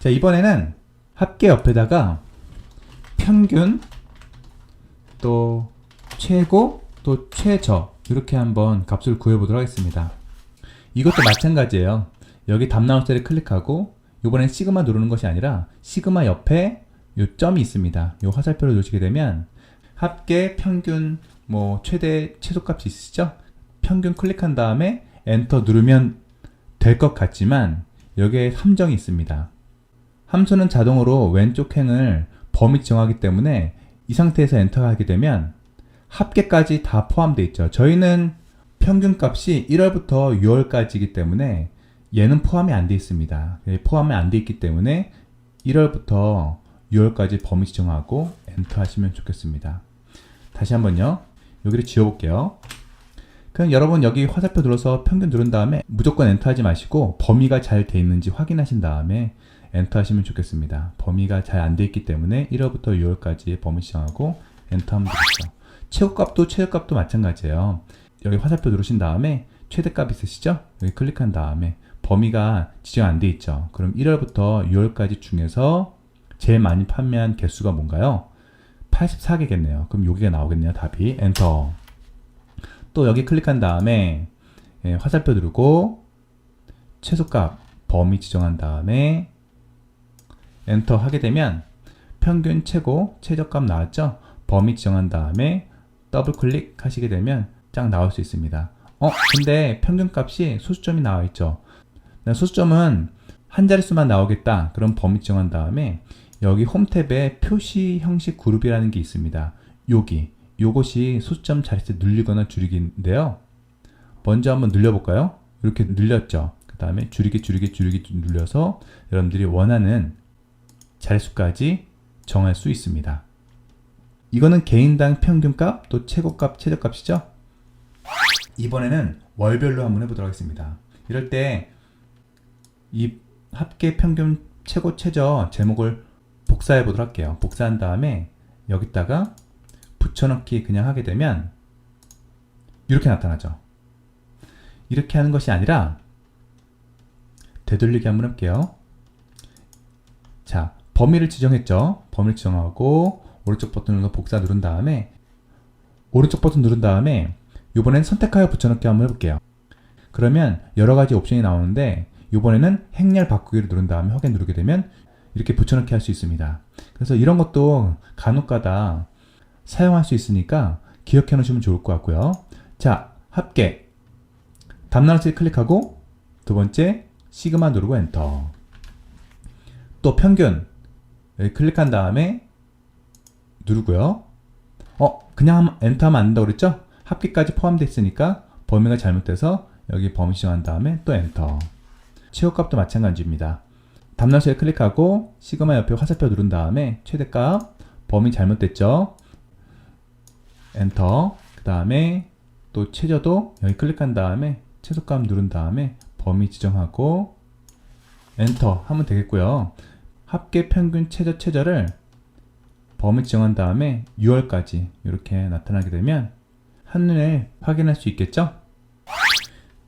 자, 이번에는 합계 옆에다가 평균 또 최고 또 최저 이렇게 한번 값을 구해보도록 하겠습니다. 이것도 마찬가지예요. 여기 답나온 셀을 클릭하고 이번엔 시그마 누르는 것이 아니라 시그마 옆에 요 점이 있습니다. 요 화살표를 누르시게 되면 합계 평균 뭐 최대 최소값이 있으시죠? 평균 클릭한 다음에 엔터 누르면 될 것 같지만 여기에 함정이 있습니다. 함수는 자동으로 왼쪽 행을 범위 정하기 때문에 이 상태에서 엔터하게 되면 합계까지 다 포함되어 있죠. 저희는 평균 값이 1월부터 6월까지이기 때문에 얘는 포함이 안돼 있습니다. 예, 포함이 안돼 있기 때문에 1월부터 6월까지 범위 지정하고 엔터 하시면 좋겠습니다. 다시 한번요. 여기를 지워볼게요. 그럼 여러분 여기 화살표 눌러서 평균 누른 다음에 무조건 엔터 하지 마시고 범위가 잘 돼 있는지 확인하신 다음에 엔터 하시면 좋겠습니다. 범위가 잘 안 돼 있기 때문에 1월부터 6월까지 범위 지정하고 엔터 하면 되겠죠. 최고값도 최저값도 마찬가지예요. 여기 화살표 누르신 다음에 최대값 있으시죠? 여기 클릭한 다음에 범위가 지정 안 돼 있죠. 그럼 1월부터 6월까지 중에서 제일 많이 판매한 개수가 뭔가요? 84개겠네요. 그럼 여기가 나오겠네요. 답이 엔터. 또 여기 클릭한 다음에 예, 화살표 누르고 최소값 범위 지정한 다음에 엔터 하게 되면 평균 최고 최저값 나왔죠? 범위 지정한 다음에 더블 클릭 하시게 되면 쫙 나올 수 있습니다. 어, 근데 평균 값이 소수점이 나와 있죠. 소수점은 한 자릿수만 나오겠다. 그럼 범위 지정한 다음에 여기 홈 탭에 표시 형식 그룹이라는 게 있습니다. 여기 요것이 소수점 자릿수 늘리거나 줄이기인데요. 먼저 한번 늘려볼까요? 이렇게 늘렸죠. 그 다음에 줄이기 줄이기 줄이기 눌려서 여러분들이 원하는 자릿수까지 정할 수 있습니다. 이거는 개인당 평균값 또 최고값 최저값이죠. 이번에는 월별로 한번 해보도록 하겠습니다. 이럴 때 이 합계 평균 최고 최저 제목을 복사해 보도록 할게요. 복사한 다음에 여기다가 붙여넣기 그냥 하게 되면 이렇게 나타나죠. 이렇게 하는 것이 아니라 되돌리기 한번 할게요. 자, 범위를 지정했죠. 범위를 지정하고 오른쪽 버튼 눌러서 복사 누른 다음에 오른쪽 버튼 누른 다음에 이번엔 선택하여 붙여넣기 한번 해볼게요. 그러면 여러 가지 옵션이 나오는데 이번에는 행렬 바꾸기를 누른 다음에 확인 누르게 되면 이렇게 붙여넣기 할 수 있습니다. 그래서 이런 것도 간혹가다 사용할 수 있으니까 기억해 놓으시면 좋을 것 같고요. 자, 합계. 답나라를 클릭하고 두 번째 시그마 누르고 엔터. 또 평균. 여기 클릭한 다음에 누르고요. 어, 그냥 엔터 하면 안 된다고 그랬죠? 합계까지 포함되어 있으니까 범위가 잘못돼서 여기 범위 지정한 다음에 또 엔터. 최고값도 마찬가지입니다. 답란수에 클릭하고 시그마 옆에 화살표 누른 다음에 최대값 범위 잘못됐죠? 엔터. 그 다음에 또 최저도 여기 클릭한 다음에 최소값 누른 다음에 범위 지정하고 엔터 하면 되겠고요. 합계 평균 최저 최저를 범위 지정한 다음에 6월까지 이렇게 나타나게 되면 한눈에 확인할 수 있겠죠?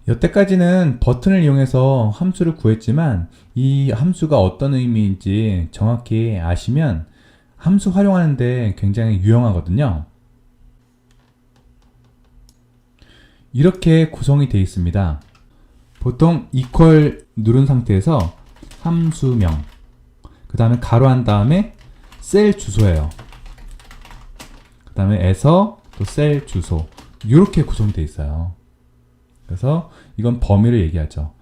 여태까지는 버튼을 이용해서 함수를 구했지만 이 함수가 어떤 의미인지 정확히 아시면 함수 활용하는데 굉장히 유용하거든요. 이렇게 구성이 되어 있습니다. 보통 equal 누른 상태에서 함수명 그 다음에 가로 한 다음에 셀 주소예요. 그 다음에 에서 또 셀 주소 이렇게 구성되어 있어요. 그래서 이건 범위를 얘기하죠.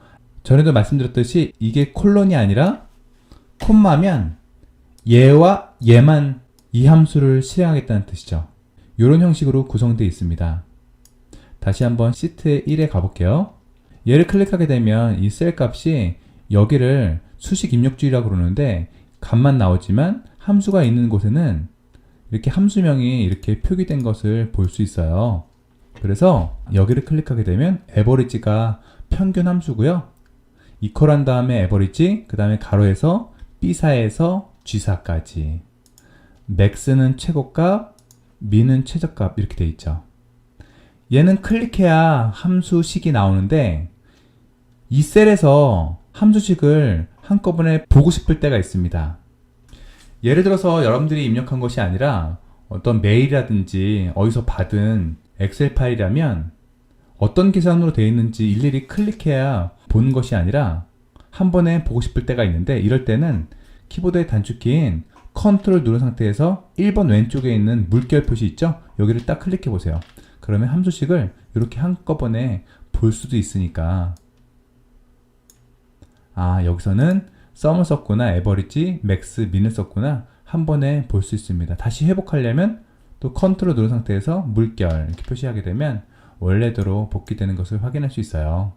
전에도 말씀드렸듯이 이게 콜론이 아니라 콤마면 얘와 얘만 이 함수를 실행하겠다는 뜻이죠. 이런 형식으로 구성되어 있습니다. 다시 한번 시트 1에 가볼게요. 얘를 클릭하게 되면 이 셀 값이 여기를 수식 입력주의라고 그러는데 값만 나오지만 함수가 있는 곳에는 이렇게 함수명이 이렇게 표기된 것을 볼 수 있어요. 그래서 여기를 클릭하게 되면 에버리지가 평균 함수고요. 이퀄한 다음에 에버리지, 그 다음에 가로에서 B사에서 G사까지. 맥스는 최고값, 미는 최저값 이렇게 돼 있죠. 얘는 클릭해야 함수식이 나오는데 이 셀에서 함수식을 한꺼번에 보고 싶을 때가 있습니다. 예를 들어서 여러분들이 입력한 것이 아니라 어떤 메일이라든지 어디서 받은 엑셀 파일이라면 어떤 계산으로 되어 있는지 일일이 클릭해야 보는 것이 아니라 한 번에 보고 싶을 때가 있는데 이럴 때는 키보드의 단축키인 컨트롤 누른 상태에서 1번 왼쪽에 있는 물결 표시 있죠? 여기를 딱 클릭해 보세요. 그러면 함수식을 이렇게 한꺼번에 볼 수도 있으니까 아 여기서는 썸을 썼구나 에버리지 맥스 민을 썼구나 한 번에 볼 수 있습니다. 다시 회복하려면 또 컨트롤 누른 상태에서 물결 이렇게 표시하게 되면 원래대로 복귀되는 것을 확인할 수 있어요.